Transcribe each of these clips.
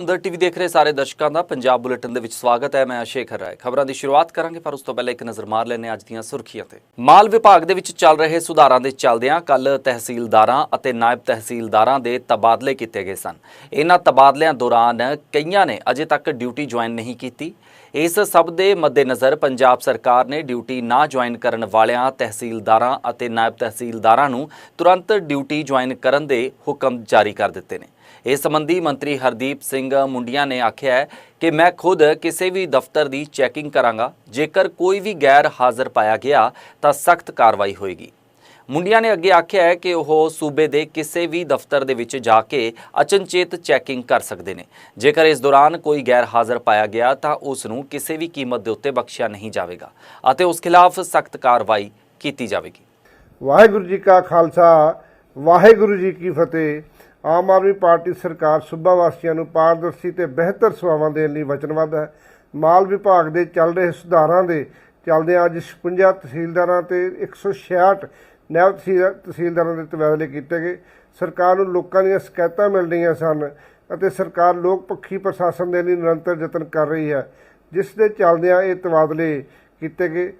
ਅੰਦਰ ਟੀਵੀ ਦੇਖ ਰਹੇ ਸਾਰੇ ਦਰਸ਼ਕਾਂ ਦਾ ਪੰਜਾਬ ਬੁਲੇਟਿਨ ਦੇ ਵਿੱਚ ਸਵਾਗਤ ਹੈ। ਮੈਂ ਅਸ਼ੇਖਰ ਰਾਏ ਖਬਰਾਂ ਦੀ ਸ਼ੁਰੂਆਤ ਕਰਾਂਗੇ, ਪਰ ਉਸ ਤੋਂ ਪਹਿਲਾਂ ਇੱਕ ਨਜ਼ਰ ਮਾਰ ਲੈਂਦੇ ਹਾਂ ਅੱਜ ਦੀਆਂ ਸੁਰਖੀਆਂ ਤੇ। ਮਾਲ ਵਿਭਾਗ ਦੇ ਵਿੱਚ ਚੱਲ ਰਹੇ ਸੁਧਾਰਾਂ ਦੇ ਚੱਲਦਿਆਂ ਕੱਲ ਤਹਿਸੀਲਦਾਰਾਂ ਅਤੇ ਨਾਇਬ ਤਹਿਸੀਲਦਾਰਾਂ ਦੇ ਤਬਾਦਲੇ ਕੀਤੇ ਗਏ ਸਨ। ਇਹਨਾਂ ਤਬਾਦਲਿਆਂ ਦੌਰਾਨ ਕਈਆਂ ਨੇ ਅਜੇ ਤੱਕ ਡਿਊਟੀ ਜੁਆਇਨ ਨਹੀਂ ਕੀਤੀ। ਇਸ ਸਭ ਦੇ ਮੱਦੇਨਜ਼ਰ ਪੰਜਾਬ ਸਰਕਾਰ ਨੇ ਡਿਊਟੀ ਨਾ ਜੁਆਇਨ ਕਰਨ ਵਾਲਿਆਂ, ਤਹਿਸੀਲਦਾਰਾਂ ਅਤੇ ਨਾਇਬ ਤਹਿਸੀਲਦਾਰਾਂ ਨੂੰ ਤੁਰੰਤ ਡਿਊਟੀ ਜੁਆਇਨ ਕਰਨ ਦੇ ਹੁਕਮ ਜਾਰੀ ਕਰ ਦਿੱਤੇ ਨੇ। ਇਸ ਸੰਬੰਧੀ ਮੰਤਰੀ ਹਰਦੀਪ ਸਿੰਘ ਮੁੰਡੀਆਂ ਨੇ ਆਖਿਆ ਹੈ ਕਿ ਮੈਂ ਖੁਦ ਕਿਸੇ ਵੀ ਦਫ਼ਤਰ ਦੀ ਚੈਕਿੰਗ ਕਰਾਂਗਾ। ਜੇਕਰ ਕੋਈ ਵੀ ਗੈਰ ਹਾਜ਼ਰ ਪਾਇਆ ਗਿਆ, ਤਾਂ ਸਖਤ ਕਾਰਵਾਈ ਹੋਏਗੀ। ਮੁੰਡੀਆਂ ਨੇ ਅੱਗੇ ਆਖਿਆ ਹੈ ਕਿ ਉਹ ਸੂਬੇ ਦੇ ਕਿਸੇ ਵੀ ਦਫ਼ਤਰ ਦੇ ਵਿੱਚ ਜਾ ਕੇ ਅਚਨਚੇਤ ਚੈਕਿੰਗ ਕਰ ਸਕਦੇ ਨੇ। ਜੇਕਰ ਇਸ ਦੌਰਾਨ ਕੋਈ ਗੈਰ ਹਾਜ਼ਰ ਪਾਇਆ ਗਿਆ, ਤਾਂ ਉਸ ਨੂੰ ਕਿਸੇ ਵੀ ਕੀਮਤ ਦੇ ਉੱਤੇ ਬਖਸ਼ਿਆ ਨਹੀਂ ਜਾਵੇਗਾ ਅਤੇ ਉਸ ਖਿਲਾਫ ਸਖਤ ਕਾਰਵਾਈ ਕੀਤੀ ਜਾਵੇਗੀ। ਵਾਹਿਗੁਰੂ ਜੀ ਕਾ ਖਾਲਸਾ, ਵਾਹਿਗੁਰੂ ਜੀ ਕੀ ਫਤਿਹ। ਆਮ ਆਦਮੀ ਪਾਰਟੀ ਸਰਕਾਰ ਸੂਬਾ ਵਾਸੀਆਂ ਨੂੰ ਪਾਰਦਰਸ਼ੀ ਤੇ ਬਿਹਤਰ ਸੇਵਾਵਾਂ ਦੇਣ ਲਈ ਵਚਨਬੱਧ ਹੈ। ਮਾਲ ਵਿਭਾਗ ਦੇ ਚੱਲ ਰਹੇ ਸੁਧਾਰਾਂ ਦੇ ਚੱਲਦਿਆਂ ਅੱਜ 56 ਤਹਿਸੀਲਦਾਰਾਂ ਤੇ 166 ਨਾਇਬ ਤਹਿਸੀਲ- ਤਹਿਸੀਲਦਾਰਾਂ ਦੇ ਤਬਾਦਲੇ ਕੀਤੇ ਗਏ। ਸਰਕਾਰ ਨੂੰ ਲੋਕਾਂ ਦੀਆਂ ਸ਼ਿਕਾਇਤਾਂ ਮਿਲ ਰਹੀਆਂ ਸਨ ਅਤੇ ਸਰਕਾਰ ਲੋਕ ਪੱਖੀ ਪ੍ਰਸ਼ਾਸਨ ਦੇ ਲਈ ਨਿਰੰਤਰ ਯਤਨ ਕਰ ਰਹੀ ਹੈ। ਜਿਸ ਦੇ ਚੱਲਦਿਆਂ ਇਹ ਤਬਾਦਲੇ ਕੀਤੇ ਗਏ।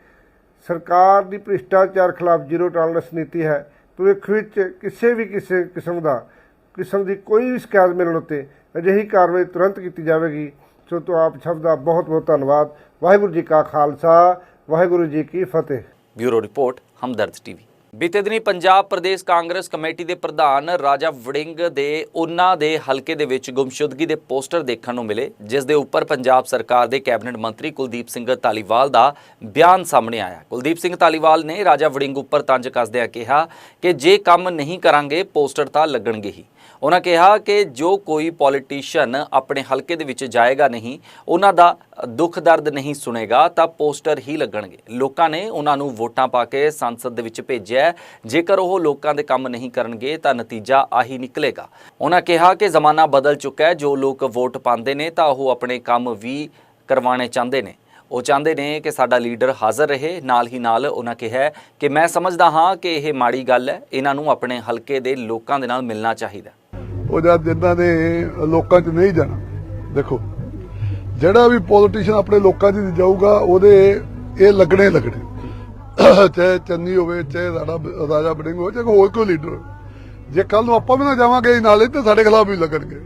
ਸਰਕਾਰ ਦੀ ਭ੍ਰਿਸ਼ਟਾਚਾਰ ਖਿਲਾਫ ਜ਼ੀਰੋ ਟਾਲਰੈਂਸ ਨੀਤੀ ਹੈ। ਭਵਿੱਖ ਵਿੱਚ ਕਿਸੇ ਵੀ ਕਿਸੇ, ਕਿਸਮ ਦਾ ਕਿਸਮ ਦੀ ਕੋਈ ਵੀ ਸ਼ਿਕਾਇਤ ਮਿਲਣ ਉੱਤੇ ਅਜਿਹੀ ਕਾਰਵਾਈ ਤੁਰੰਤ ਕੀਤੀ ਜਾਵੇਗੀ। ਸੋ ਤੋਂ ਆਪ ਸਭ ਦਾ ਬਹੁਤ ਬਹੁਤ ਧੰਨਵਾਦ। ਵਾਹਿਗੁਰੂ ਜੀ ਕਾ ਖਾਲਸਾ, ਵਾਹਿਗੁਰੂ ਜੀ ਕੀ ਫਤਿਹ। Bureau report, Hamdard TV. ਬੀਤੇ ਦਿਨੀ ਪੰਜਾਬ ਪ੍ਰਦੇਸ਼ ਕਾਂਗਰਸ ਕਮੇਟੀ ਦੇ ਪ੍ਰਧਾਨ ਰਾਜਾ ਵੜਿੰਗ ਦੇ ਉਹਨਾਂ ਦੇ ਹਲਕੇ ਦੇ ਵਿੱਚ ਗੁੰਮਸ਼ੁਦਗੀ ਦੇ ਪੋਸਟਰ ਦੇਖਣ ਨੂੰ ਮਿਲੇ, ਜਿਸ ਦੇ ਉੱਪਰ ਪੰਜਾਬ ਸਰਕਾਰ ਦੇ ਕੈਬਨਿਟ ਮੰਤਰੀ ਕੁਲਦੀਪ ਸਿੰਘ ਧਾਲੀਵਾਲ ਦਾ ਬਿਆਨ ਸਾਹਮਣੇ ਆਇਆ। ਕੁਲਦੀਪ ਸਿੰਘ ਧਾਲੀਵਾਲ ਨੇ ਰਾਜਾ ਵੜਿੰਗ ਉੱਪਰ ਤੰਜ ਕੱਸਦਿਆਂ ਕਿਹਾ ਕਿ ਜੇ ਕੰਮ ਨਹੀਂ ਕਰਾਂਗੇ, ਪੋਸਟਰ ਤਾਂ ਲੱਗਣਗੇ ਹੀ। ਉਹਨਾਂ ਕਿਹਾ ਕਿ ਜੋ ਕੋਈ ਪੋਲੀਟੀਸ਼ੀਅਨ ਆਪਣੇ ਹਲਕੇ ਦੇ ਵਿੱਚ ਜਾਏਗਾ ਨਹੀਂ, ਉਹਨਾਂ ਦਾ ਦੁੱਖ ਦਰਦ ਨਹੀਂ ਸੁਣੇਗਾ, ਤਾਂ ਪੋਸਟਰ ਹੀ ਲੱਗਣਗੇ। ਲੋਕਾਂ ਨੇ ਉਹਨਾਂ ਨੂੰ ਵੋਟਾਂ ਪਾ ਕੇ ਸੰਸਦ ਦੇ ਵਿੱਚ ਭੇਜਿਆ ਜੇਕਰ ਉਹ ਲੋਕਾਂ ਦੇ ਕੰਮ ਨਹੀਂ ਕਰਨਗੇ, ਤਾਂ ਨਤੀਜਾ ਆਹੀ ਨਿਕਲੇਗਾ। ਉਹਨਾਂ ਕਿਹਾ ਕਿ ਜ਼ਮਾਨਾ ਬਦਲ ਚੁੱਕਾ ਹੈ। ਜੋ ਲੋਕ ਵੋਟ ਪਾਉਂਦੇ ਨੇ, ਤਾਂ ਉਹ ਆਪਣੇ ਕੰਮ ਵੀ ਕਰਵਾਉਣੇ ਚਾਹੁੰਦੇ ਨੇ। ਉਹ ਚਾਹੁੰਦੇ ਨੇ ਕਿ ਸਾਡਾ ਲੀਡਰ ਹਾਜ਼ਰ ਰਹੇ। ਨਾਲ ਹੀ ਨਾਲ ਉਹਨਾਂ ਕਿਹਾ ਕਿ ਮੈਂ ਸਮਝਦਾ ਹਾਂ ਕਿ ਇਹ ਮਾੜੀ ਗੱਲ ਹੈ। ਇਹਨਾਂ ਨੂੰ ਆਪਣੇ ਹਲਕੇ ਦੇ ਲੋਕਾਂ ਦੇ ਨਾਲ ਮਿਲਣਾ ਚਾਹੀਦਾ ਉਹ ਜਦ ਜਿਨ੍ਹਾਂ ਨੇ ਲੋਕਾਂ 'ਚ ਨਹੀਂ ਜਾਣਾ, ਦੇਖੋ, ਜਿਹੜਾ ਵੀ ਪੋਲੀਟੀਸ਼ੀਅਨ ਆਪਣੇ ਲੋਕਾਂ 'ਚ ਜਾਊਗਾ, ਉਹਦੇ ਇਹ ਲੱਗਣੇ ਲੱਗਣੇ। ਚਾਹੇ ਚੰਨੀ ਹੋਵੇ, ਚਾਹੇ ਰਾਣਾ ਰਾਜਾ ਬੜਿੰਗ ਹੋਵੇ, ਚਾਹੇ ਹੋਰ ਕੋਈ ਲੀਡਰ ਹੋਵੇ। ਜੇ ਕੱਲ ਨੂੰ ਆਪਾਂ ਵੀ ਨਾ ਜਾਵਾਂਗੇ ਨਾਲੇ ਤੇ ਸਾਡੇ ਖਿਲਾਫ ਵੀ ਲੱਗਣਗੇ।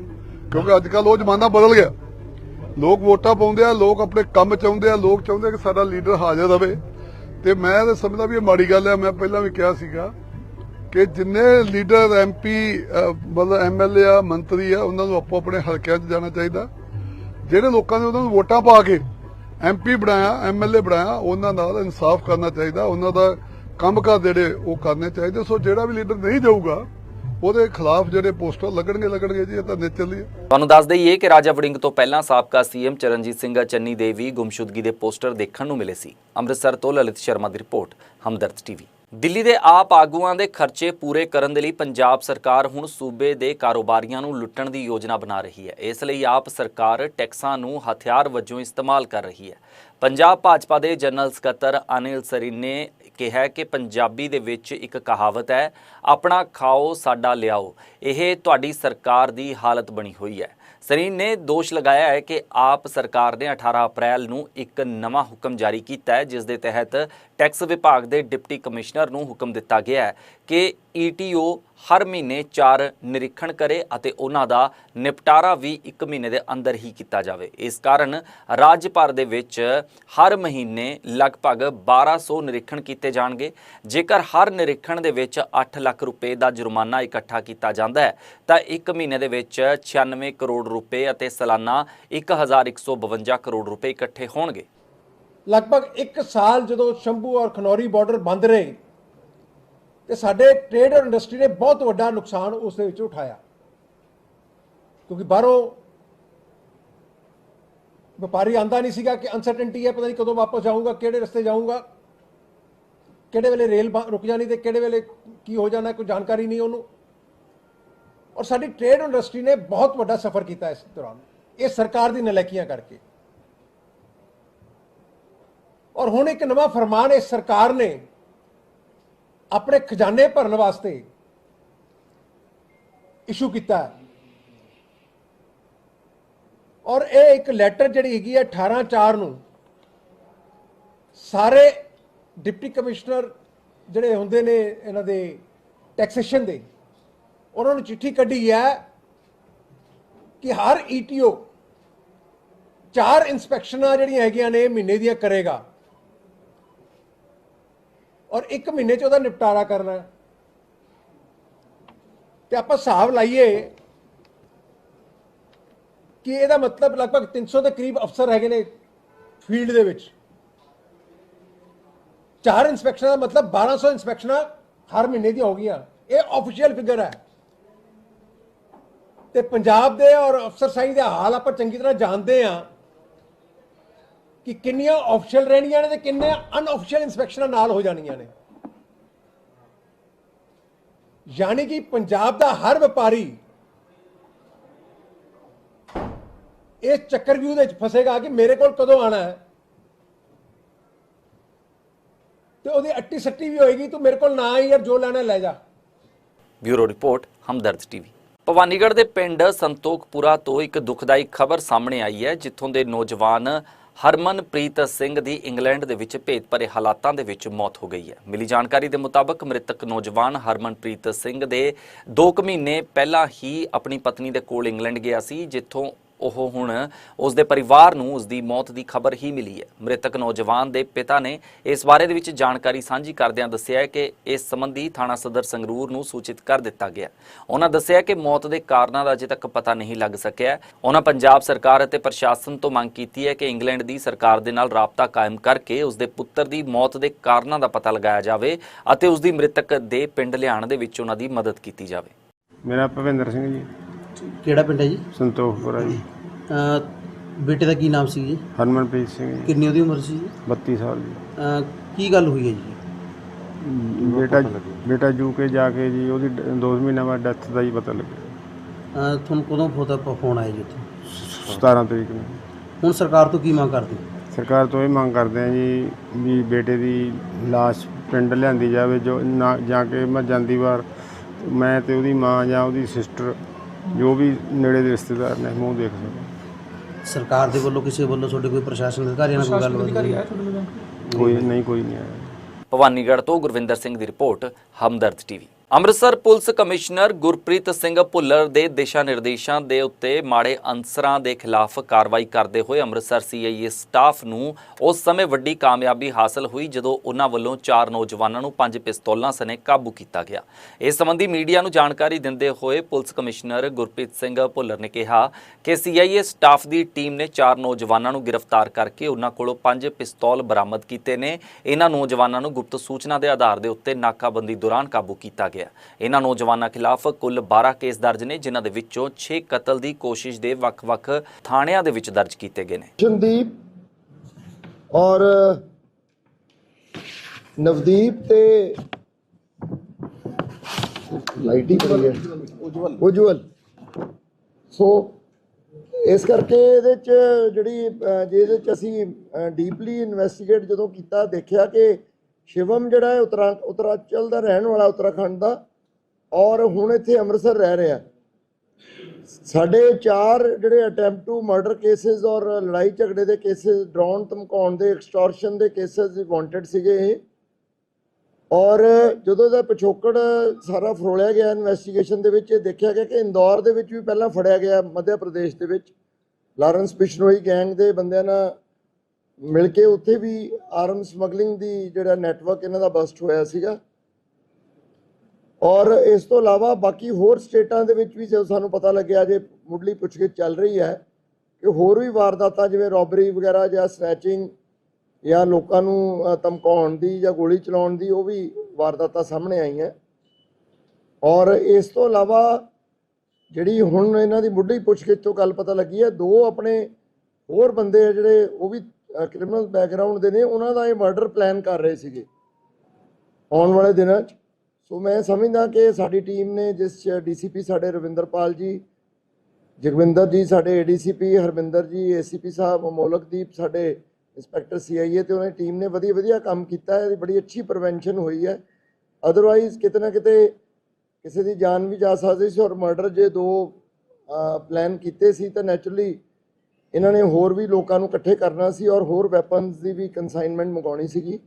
ਕਿਉਂਕਿ ਅੱਜ ਕੱਲ ਉਹ ਜ਼ਮਾਨਾ ਬਦਲ ਗਿਆ। ਲੋਕ ਵੋਟਾਂ ਪਾਉਂਦੇ ਆ, ਲੋਕ ਆਪਣੇ ਕੰਮ ਚਾਹੁੰਦੇ ਆ, ਲੋਕ ਚਾਹੁੰਦੇ ਕਿ ਸਾਡਾ ਲੀਡਰ ਹਾਜ਼ਰ ਰਵੇ ਤੇ ਮੈਂ ਤਾਂ ਸਮਝਦਾ ਵੀ ਇਹ ਮਾੜੀ ਗੱਲ ਹੈ ਮੈਂ ਪਹਿਲਾਂ ਵੀ ਕਿਹਾ ਸੀਗਾ ਕਿ ਜਿੰਨੇ ਲੀਡਰ ਐਮਪੀ ਮਤਲਬ ਐਮਐਲਏ ਆ, ਮੰਤਰੀ ਆ, ਉਹਨਾਂ ਨੂੰ ਆਪੋ ਆਪਣੇ ਹਲਕਿਆਂ 'ਚ ਜਾਣਾ ਚਾਹੀਦਾ। ਜਿਹੜੇ ਲੋਕਾਂ ਨੇ ਉਹਨਾਂ ਨੂੰ ਵੋਟਾਂ ਪਾ ਕੇ ਐਮਪੀ ਬਣਾਇਆ ਐਮਐਲਏ ਬਣਾਇਆ, ਉਹਨਾਂ ਨਾਲ ਇਨਸਾਫ ਕਰਨਾ ਚਾਹੀਦਾ। ਉਹਨਾਂ ਦਾ ਕੰਮ ਜਿਹੜੇ ਉਹ ਕਰਨੇ ਚਾਹੀਦੇ। ਸੋ ਜਿਹੜਾ ਵੀ ਲੀਡਰ ਨਹੀਂ ਜਾਊਗਾ, ਉਹਦੇ ਖਿਲਾਫ ਜਿਹੜੇ ਪੋਸਟਰ ਲੱਗਣਗੇ ਲੱਗਣਗੇ ਜੀ, ਇਹ ਤਾਂ ਨਿਚਲੀ ਤੁਹਾਨੂੰ ਦੱਸ ਦਈਏ ਕਿ ਰਾਜਾ ਵੜਿੰਗ ਤੋਂ ਪਹਿਲਾਂ ਸਾਬਕਾ ਸੀਐਮ ਚਰਨਜੀਤ ਸਿੰਘ ਚੰਨੀ ਦੇ ਵੀ ਗੁੰਮਸ਼ੁਦਗੀ ਦੇ ਪੋਸਟਰ ਦੇਖਣ ਨੂੰ ਮਿਲੇ ਸੀ। ਅੰਮ੍ਰਿਤਸਰ ਤੋਂ ਲਲਿਤ ਸ਼ਰਮਾ ਦੀ ਰਿਪੋਰਟ, ਹਮਦਰਦ ਟੀਵੀ। ਦਿੱਲੀ ਦੇ ਆਪ ਆਗੂਆਂ ਦੇ ਖਰਚੇ ਪੂਰੇ ਕਰਨ ਦੇ ਲਈ ਪੰਜਾਬ ਸਰਕਾਰ ਹੁਣ ਸੂਬੇ ਦੇ ਕਾਰੋਬਾਰੀਆਂ ਨੂੰ ਲੁੱਟਣ ਦੀ ਯੋਜਨਾ ਬਣਾ ਰਹੀ ਹੈ। ਇਸ ਲਈ ਆਪ ਸਰਕਾਰ ਟੈਕਸਾਂ ਨੂੰ ਹਥਿਆਰ ਵਜੋਂ ਇਸਤੇਮਾਲ ਕਰ ਰਹੀ ਹੈ। ਪੰਜਾਬ ਭਾਜਪਾ ਦੇ ਜਨਰਲ ਸਕੱਤਰ ਅਨਿਲ ਸਰੀਨ ਨੇ ਕਿਹਾ ਕਿ ਪੰਜਾਬੀ ਦੇ ਵਿੱਚ ਇੱਕ ਕਹਾਵਤ ਹੈ, ਆਪਣਾ ਖਾਓ, ਸਾਡਾ ਲਿਆਓ। ਇਹ ਤੁਹਾਡੀ ਸਰਕਾਰ ਦੀ ਹਾਲਤ ਬਣੀ ਹੋਈ ਹੈ। ਸਰੀਨ ਨੇ ਦੋਸ਼ ਲਗਾਇਆ ਹੈ ਕਿ ਆਪ ਸਰਕਾਰ ਨੇ 18 ਅਪ੍ਰੈਲ ਨੂੰ ਇੱਕ ਨਵਾਂ ਹੁਕਮ ਜਾਰੀ ਕੀਤਾ ਹੈ, ਜਿਸ ਦੇ ਤਹਿਤ ਟੈਕਸ ਵਿਭਾਗ ਦੇ ਡਿਪਟੀ ਕਮਿਸ਼ਨਰ ਨੂੰ ਹੁਕਮ ਦਿੱਤਾ ਗਿਆ ਹੈ ਕਿ ਈਟੀਓ ਹਰ ਮਹੀਨੇ 4 ਨਿਰੀਖਣ ਕਰੇ ਅਤੇ ਉਹਨਾਂ ਦਾ ਨਿਪਟਾਰਾ ਵੀ 1 ਮਹੀਨੇ ਦੇ ਅੰਦਰ ਹੀ ਕੀਤਾ ਜਾਵੇ। ਇਸ ਕਾਰਨ ਰਾਜ ਭਰ ਦੇ ਵਿੱਚ ਹਰ ਮਹੀਨੇ ਲਗਭਗ 1200 ਨਿਰੀਖਣ ਕੀਤੇ ਜਾਣਗੇ। ਜੇਕਰ ਹਰ ਨਿਰੀਖਣ ਦੇ ਵਿੱਚ 8 ਲੱਖ ਰੁਪਏ ਦਾ ਜੁਰਮਾਨਾ ਇਕੱਠਾ ਕੀਤਾ ਜਾਂਦਾ ਹੈ, ਤਾਂ 1 ਮਹੀਨੇ ਦੇ ਵਿੱਚ 96 ਕਰੋੜ ਰੁਪਏ ਅਤੇ ਸਾਲਾਨਾ 1152 ਕਰੋੜ ਰੁਪਏ ਇਕੱਠੇ ਹੋਣਗੇ। ਲਗਭਗ 1 ਸਾਲ ਜਦੋਂ ਸ਼ੰਭੂ ਔਰ ਖਨੌਰੀ ਬਾਰਡਰ ਬੰਦ ਰਹੇ ਤੇ ਸਾਡੇ ਟ੍ਰੇਡ ਔਰ ਇੰਡਸਟਰੀ ਨੇ ਬਹੁਤ ਵੱਡਾ ਨੁਕਸਾਨ ਉਸ ਦੇ ਵਿੱਚ ਉਠਾਇਆ। ਕਿਉਂਕਿ ਬਾਹਰੋਂ ਵਪਾਰੀ ਆਂਦਾ ਨਹੀਂ ਸੀਗਾ ਕਿ ਅਨਸਰਟਨਟੀ ਹੈ, ਪਤਾ ਨਹੀਂ ਕਦੋਂ ਵਾਪਸ ਜਾਊਂਗਾ, ਕਿਹੜੇ ਰਸਤੇ ਜਾਊਂਗਾ, ਕਿਹੜੇ ਵੇਲੇ ਰੇਲ ਰੁਕ ਜਾਣੀ ਤੇ ਕਿਹੜੇ ਵੇਲੇ ਕੀ ਹੋ ਜਾਣਾ, ਕੋਈ ਜਾਣਕਾਰੀ ਨਹੀਂ ਉਹਨੂੰ। ਔਰ ਸਾਡੀ ਟ੍ਰੇਡ ਇੰਡਸਟਰੀ ਨੇ ਬਹੁਤ ਵੱਡਾ ਸਫਰ ਕੀਤਾ ਇਸ ਦੌਰਾਨ, ਇਹ ਸਰਕਾਰ ਦੀ ਨਲਾਇਕੀਆਂ ਕਰਕੇ। ਔਰ ਹੁਣ ਇੱਕ ਨਵਾਂ ਫਰਮਾਨ ਇਸ ਸਰਕਾਰ ਨੇ ਆਪਣੇ ਖਜ਼ਾਨੇ ਭਰਨ ਵਾਸਤੇ ਇਸ਼ੂ ਕੀਤਾ ਔਰ ਇਹ ਇੱਕ ਲੈਟਰ ਜਿਹੜੀ ਹੈਗੀ ਹੈ 18 4 ਨੂੰ ਸਾਰੇ ਡਿਪਟੀ ਕਮਿਸ਼ਨਰ ਜਿਹੜੇ ਹੁੰਦੇ ਨੇ ਇਹਨਾਂ ਦੇ ਟੈਕਸੇਸ਼ਨ ਦੇ, ਉਹਨਾਂ ਨੂੰ ਚਿੱਠੀ ਕੱਢੀ ਹੈ ਕਿ ਹਰ ਈਟੀਓ ਚਾਰ ਇਨਸਪੈਕਸ਼ਨਾਂ ਜਿਹੜੀਆਂ ਹੈਗੀਆਂ ਨੇ ਮਹੀਨੇ ਦੀਆਂ ਕਰੇਗਾ। ਔਰ ਇੱਕ ਮਹੀਨੇ 'ਚ ਉਹਦਾ ਨਿਪਟਾਰਾ ਕਰਨਾ ਹੈ। ਤੇ ਆਪਾਂ ਹਿਸਾਬ ਲਾਈਏ ਕਿ ਇਹਦਾ ਮਤਲਬ ਲਗਭਗ 300 ਦੇ ਕਰੀਬ ਅਫਸਰ ਹੈਗੇ ਨੇ ਫੀਲਡ ਦੇ ਵਿੱਚ। ਚਾਰ ਇਨਸਪੈਕਸ਼ਨਾਂ ਦਾ ਮਤਲਬ 1200 ਇਨਸਪੈਕਸ਼ਨਾਂ ਹਰ ਮਹੀਨੇ ਦੀਆਂ ਹੋ ਗਈਆਂ। ਇਹ ਆਫੀਸ਼ੀਅਲ ਫਿਗਰ ਹੈ। ਤੇ ਪੰਜਾਬ ਦੇ ਔਰ ਅਫਸਰਸ਼ਾਹੀ ਦੇ ਹਾਲ ਆਪਾਂ ਚੰਗੀ ਤਰ੍ਹਾਂ ਜਾਣਦੇ ਆ ਕਿ ਕਿੰਨੀਆਂ ਆਫੀਸ਼ੀਅਲ ਰਹਿਣੀਆਂ ਨੇ ਤੇ ਕਿੰਨੇ ਅਨਆਫੀਸ਼ੀਅਲ ਇਨਸਪੈਕਸ਼ਨਾਂ ਨਾਲ ਹੋ ਜਾਣੀਆਂ ਨੇ। ਯਾਨੀ ਕਿ ਪੰਜਾਬ ਦਾ ਹਰ ਵਪਾਰੀ ਇਸ ਚੱਕਰਵਿਊਹ ਦੇ ਵਿੱਚ ਫਸੇਗਾ ਕਿ ਮੇਰੇ ਕੋਲ ਕਦੋਂ ਆਣਾ ਹੈ। ਤੇ ਉਹਦੀ ਅੱਟੀ ਸੱਟੀ ਵੀ ਹੋਏਗੀ, ਤੂੰ ਮੇਰੇ ਕੋਲ ਨਾ ਆਈ ਯਾਰ, ਜੋ ਲੈਣਾ ਲੈ ਜਾ। Bureau report, Hamdard TV. Bhawanigarh ਦੇ ਪਿੰਡ ਸੰਤੋਖਪੁਰਾ ਤੋਂ ਇੱਕ ਦੁਖਦਾਈ ਖਬਰ ਸਾਹਮਣੇ ਆਈ ਹੈ, ਜਿੱਥੋਂ ਦੇ ਨੌਜਵਾਨ ਹਰਮਨਪ੍ਰੀਤ ਸਿੰਘ ਦੀ ਇੰਗਲੈਂਡ ਦੇ ਵਿੱਚ ਭੇਤ ਭਰੇ ਹਾਲਾਤਾਂ ਦੇ ਵਿੱਚ ਮੌਤ ਹੋ ਗਈ ਹੈ। ਮਿਲੀ ਜਾਣਕਾਰੀ ਦੇ ਮੁਤਾਬਕ ਮ੍ਰਿਤਕ ਨੌਜਵਾਨ ਹਰਮਨਪ੍ਰੀਤ ਸਿੰਘ ਦੇ 2 ਮਹੀਨੇ ਪਹਿਲਾਂ ਹੀ ਆਪਣੀ ਪਤਨੀ ਦੇ ਕੋਲ ਇੰਗਲੈਂਡ ਗਿਆ ਸੀ, ਜਿੱਥੋਂ ਉਹ ਹੁਣ ਉਸ ਦੇ ਪਰਿਵਾਰ ਨੂੰ ਉਸ ਦੀ ਮੌਤ ਦੀ ਖਬਰ ਹੀ ਮਿਲੀ ਹੈ। ਮ੍ਰਿਤਕ ਨੌਜਵਾਨ ਦੇ ਪਿਤਾ ਨੇ ਇਸ ਬਾਰੇ ਦੇ ਵਿੱਚ ਜਾਣਕਾਰੀ ਸਾਂਝੀ ਕਰਦਿਆਂ ਦੱਸਿਆ ਹੈ ਕਿ ਇਸ ਸੰਬੰਧੀ ਥਾਣਾ ਸਦਰ ਸੰਗਰੂਰ ਨੂੰ ਸੂਚਿਤ ਕਰ ਦਿੱਤਾ ਗਿਆ ਉਹਨਾਂ ਦੱਸਿਆ ਕਿ ਮੌਤ ਦੇ ਕਾਰਨਾਂ ਦਾ ਅਜੇ ਤੱਕ ਪਤਾ ਨਹੀਂ ਲੱਗ ਸਕਿਆ ਉਹਨਾਂ ਪੰਜਾਬ ਸਰਕਾਰ ਅਤੇ ਪ੍ਰਸ਼ਾਸਨ ਤੋਂ ਮੰਗ ਕੀਤੀ ਹੈ ਕਿ ਇੰਗਲੈਂਡ ਦੀ ਸਰਕਾਰ ਦੇ ਨਾਲ ਰਾਬਤਾ ਕਾਇਮ ਕਰਕੇ ਉਸ ਦੇ ਪੁੱਤਰ ਦੀ ਮੌਤ ਦੇ ਕਾਰਨਾਂ ਦਾ ਪਤਾ ਲਗਾਇਆ ਜਾਵੇ ਅਤੇ ਉਸ ਦੀ ਮ੍ਰਿਤਕ ਦੇ ਪਿੰਡ ਲਿਆਉਣ ਦੇ ਵਿੱਚ ਉਹਨਾਂ ਦੀ ਮਦਦ ਕੀਤੀ ਜਾਵੇ। ਮੇਰਾ ਭਵਿੰਦਰ ਸਿੰਘ ਜੀ। ਕਿਹੜਾ ਪਿੰਡ ਹੈ ਜੀ? ਸੰਤੋਖਪੁਰਾ ਜੀ। ਅਹ ਬੇਟੇ ਦਾ ਕੀ ਨਾਮ ਸੀ ਜੀ? ਹਰਮਨਪ੍ਰੀਤ ਸਿੰਘ ਜੀ। ਕਿੰਨੀ ਉਹਦੀ ਉਮਰ ਸੀ ਜੀ? 32 ਸਾਲ ਜੀ। ਅਹ ਕੀ ਗੱਲ ਹੋਈ ਹੈ ਜੀ? ਬੇਟਾ ਬੇਟਾ ਯੂਕੇ ਜਾ ਕੇ ਜੀ ਉਹਦੀ 2 ਮਹੀਨਾ ਬਾਅਦ ਡੈਥ ਦਾ ਹੀ ਪਤਾ ਲੱਗਿਆ। ਅਹ ਤੁਹਾਨੂੰ ਕਦੋਂ ਫੋਟੋ ਫੋਨ ਆਇਆ ਜੀ ਉੱਥੇ? 17 ਤਰੀਕ ਨੂੰ। ਹੁਣ ਸਰਕਾਰ ਤੋਂ ਕੀ ਮੰਗ ਕਰਦੇ ਹੋ? ਸਰਕਾਰ ਤੋਂ ਇਹ ਮੰਗ ਕਰਦੇ ਆ ਜੀ ਵੀ ਬੇਟੇ ਦੀ ਲਾਸ਼ ਪਿੰਡ ਲਿਆਂਦੀ ਜਾਵੇ ਜੋ ਨਾ ਜਾ ਕੇ ਮੈਂ ਜਾਂਦੀ ਵਾਰ ਮੈਂ ਤੇ ਉਹਦੀ ਮਾਂ ਜਾਂ ਉਹਦੀ ਸਿਸਟਰ ਜੋ ਵੀ ਨੇੜੇ ਦੇ ਰਿਸ਼ਤੇਦਾਰ ਨੇ ਮੂੰਹ ਦੇਖ ਸਕਣ ਸਰਕਾਰ ਦੇ ਵੱਲੋਂ ਕਿਸੇ ਵੱਲੋਂ ਤੁਹਾਡੇ ਕੋਈ ਪ੍ਰਸ਼ਾਸਨ ਅਧਿਕਾਰੀਆਂ ਨਾਲ ਕੋਈ ਗੱਲਬਾਤ ਹੋਈ? ਹੈ? ਕੋਈ ਨਹੀਂ ਕੋਈ ਨਹੀਂ ਆਇਆ। ਭਵਾਨੀਗੜ੍ਹ ਤੋਂ ਗੁਰਵਿੰਦਰ ਸਿੰਘ ਦੀ report Hamdard TV. Amritsar police commissioner Gurpreet Singh Bhullar ਦੇ ਦਿਸ਼ਾ ਨਿਰਦੇਸ਼ਾਂ ਦੇ ਉੱਤੇ ਮਾੜੇ ਅਨਸਰਾਂ ਦੇ ਖਿਲਾਫ ਕਾਰਵਾਈ ਕਰਦੇ ਹੋਏ ਅੰਮ੍ਰਿਤਸਰ ਸੀਆਈਏ ਸਟਾਫ ਨੂੰ ਉਸ ਸਮੇਂ ਵੱਡੀ ਕਾਮਯਾਬੀ ਹਾਸਲ ਹੋਈ ਜਦੋਂ ਉਹਨਾਂ ਵੱਲੋਂ ਚਾਰ ਨੌਜਵਾਨਾਂ ਨੂੰ ਪੰਜ ਪਿਸਤੌਲਾਂ ਸਣੇ ਕਾਬੂ ਕੀਤਾ ਗਿਆ। ਇਸ ਸੰਬੰਧੀ ਮੀਡੀਆ ਨੂੰ ਜਾਣਕਾਰੀ ਦਿੰਦੇ ਹੋਏ ਪੁਲਿਸ ਕਮਿਸ਼ਨਰ ਗੁਰਪ੍ਰੀਤ ਸਿੰਘ ਭੁੱਲਰ ਨੇ ਕਿਹਾ ਕਿ ਸੀਆਈਏ ਸਟਾਫ ਦੀ ਟੀਮ ਨੇ ਚਾਰ ਨੌਜਵਾਨਾਂ ਨੂੰ ਗ੍ਰਿਫਤਾਰ ਕਰਕੇ ਉਹਨਾਂ ਕੋਲੋਂ ਪੰਜ ਪਿਸਤੌਲ ਬਰਾਮਦ ਕੀਤੇ ਨੇ। ਇਹਨਾਂ ਨੌਜਵਾਨਾਂ ਨੂੰ ਗੁਪਤ ਸੂਚਨਾ ਦੇ ਆਧਾਰ ਦੇ ਉੱਤੇ ਨਾਕਾਬੰਦੀ ਦੌਰਾਨ ਕਾਬੂ ਕੀਤਾ ਗਿਆ। ਇਹਨਾਂ ਨੌਜਵਾਨਾਂ ਖਿਲਾਫ ਕੁੱਲ 12 ਕੇਸ ਦਰਜ ਨੇ ਜਿਨ੍ਹਾਂ ਦੇ ਵਿੱਚੋਂ 6 ਕਤਲ ਦੀ ਕੋਸ਼ਿਸ਼ ਦੇ ਵੱਖ-ਵੱਖ ਥਾਣਿਆਂ ਦੇ ਵਿੱਚ ਦਰਜ ਕੀਤੇ ਗਏ ਨੇ। ਚੰਦੀਪ ਔਰ ਨਵਦੀਪ ਤੇ ਲਾਈਟ ਬੜੀ ਹੈ। ਉਜਵਲ। ਉਜਵਲ। ਸੋ ਇਸ ਕਰਕੇ ਇਹਦੇ ਚ ਜਿਹੜੀ ਅਹ, ਜੇ ਇਹਦੇ ਚ ਅਸੀਂ ਡੀਪਲੀ ਇਨਵੈਸਟੀਗੇਟ ਜਦੋਂ ਕੀਤਾ ਦੇਖਿਆ ਕਿ ਸ਼ਿਵਮ ਜਿਹੜਾ ਹੈ ਉਤਰਾ, ਉਤਰਾਚਲ ਦਾ ਰਹਿਣ ਵਾਲਾ ਉਤਰਾਖੰਡ ਦਾ ਔਰ ਹੁਣ ਇੱਥੇ ਅੰਮ੍ਰਿਤਸਰ ਰਹਿ ਰਿਹਾ। ਸਾਡੇ ਚਾਰ ਜਿਹੜੇ ਅਟੈਂਪਟ ਟੂ ਮਰਡਰ ਕੇਸਿਸ ਔਰ ਲੜਾਈ ਝਗੜੇ ਦੇ ਕੇਸਿਸ ਡਰਾਉਣ, ਧਮਕਾਉਣ ਦੇ ਐਕਸਟੋਰਸ਼ਨ ਦੇ ਕੇਸਸ ਵਾਂਟਡ ਸੀਗੇ ਇਹ। ਔਰ ਜਦੋਂ ਦਾ ਪਿਛੋਕੜ ਸਾਰਾ ਫਰੋਲਿਆ ਗਿਆ ਇਨਵੈਸਟੀਗੇਸ਼ਨ ਦੇ ਵਿੱਚ, ਇਹ ਦੇਖਿਆ ਗਿਆ ਕਿ ਇੰਦੌਰ ਦੇ ਵਿੱਚ ਵੀ ਪਹਿਲਾਂ ਫੜਿਆ ਗਿਆ ਮੱਧ ਪ੍ਰਦੇਸ਼ ਦੇ ਵਿੱਚ। ਲਾਰੈਂਸ ਪਿਸ਼ਨੋਈ ਗੈਂਗ ਦੇ ਬੰਦਿਆਂ ਨਾਲ ਮਿਲ ਕੇ ਉੱਥੇ ਵੀ ਆਰਮ ਸਮਗਲਿੰਗ ਦੀ ਜਿਹੜਾ ਨੈਟਵਰਕ ਇਹਨਾਂ ਦਾ ਬਸਟ ਹੋਇਆ ਸੀਗਾ। ਔਰ ਇਸ ਤੋਂ ਇਲਾਵਾ ਬਾਕੀ ਹੋਰ ਸਟੇਟਾਂ ਦੇ ਵਿੱਚ ਵੀ ਜਦੋਂ ਸਾਨੂੰ ਪਤਾ ਲੱਗਿਆ ਜੇ ਮੁੱਢਲੀ ਪੁੱਛਗਿੱਛ ਚੱਲ ਰਹੀ ਹੈ ਕਿ ਹੋਰ ਵੀ ਵਾਰਦਾਤਾਂ ਜਿਵੇਂ ਰੋਬਰੀ ਵਗੈਰਾ ਜਾਂ ਸਨੈਚਿੰਗ ਜਾਂ ਲੋਕਾਂ ਨੂੰ ਧਮਕਾਉਣ ਦੀ ਜਾਂ ਗੋਲੀ ਚਲਾਉਣ ਦੀ ਉਹ ਵੀ ਵਾਰਦਾਤਾਂ ਸਾਹਮਣੇ ਆਈਆਂ। ਔਰ ਇਸ ਤੋਂ ਇਲਾਵਾ ਜਿਹੜੀ ਹੁਣ ਇਹਨਾਂ ਦੀ ਮੁੱਢਲੀ ਪੁੱਛਗਿੱਛ ਤੋਂ ਗੱਲ ਪਤਾ ਲੱਗੀ ਹੈ, ਦੋ ਆਪਣੇ ਹੋਰ ਬੰਦੇ ਆ ਜਿਹੜੇ ਉਹ ਵੀ ਕ੍ਰਿਮੀਨਲ ਬੈਕਗ੍ਰਾਉਂਡ ਦੇ ਨੇ, ਉਹਨਾਂ ਦਾ ਇਹ ਮਰਡਰ ਪਲਾਨ ਕਰ ਰਹੇ ਸੀਗੇ। ਆਉਣ ਵਾਲੇ ਦਿਨਾਂ 'ਚ। ਸੋ ਮੈਂ ਸਮਝਦਾ ਕਿ ਸਾਡੀ ਟੀਮ ਨੇ ਜਿਸ ਡੀਸੀਪੀ ਸਾਡੇ ਰਵਿੰਦਰਪਾਲ ਜੀ, ਜਗਵਿੰਦਰ ਜੀ, ਸਾਡੇ ਏਡੀਸੀਪੀ ਹਰਵਿੰਦਰ ਜੀ ਏਸੀਪੀ ਸਾਹਿਬ, ਮੋਲਕਦੀਪ ਸਾਡੇ ਇੰਸਪੈਕਟਰ ਸੀਆਈਏ ਤੇ ਉਹਨਾਂ ਦੀ ਟੀਮ ਨੇ ਵਧੀਆ ਵਧੀਆ ਕੰਮ ਕੀਤਾ ਹੈ। ਇਹਦੀ ਬੜੀ ਅੱਛੀ ਪ੍ਰੀਵੈਂਸ਼ਨ ਹੋਈ ਹੈ। ਅਦਰਵਾਈਜ਼ ਕਿਤੇ ਨਾ ਕਿਤੇ ਕਿਸੇ ਦੀ ਜਾਨ ਵੀ ਜਾ ਸਕਦੀ ਸੀ ਔਰ ਮਰਡਰ ਜੇ ਦੋ ਪਲਾਨ ਕੀਤੇ ਸੀ ਤਾਂ ਨੈਚੁਰਲੀ ਇਹਨਾਂ ਨੇ ਹੋਰ ਵੀ ਲੋਕਾਂ ਨੂੰ ਇਕੱਠੇ ਕਰਨਾ ਸੀ ਔਰ ਹੋਰ ਵੈਪਨਸ ਦੀ ਵੀ ਕਨਸਾਈਨਮੈਂਟ ਮੰਗਾਉਣੀ ਸੀਗੀ।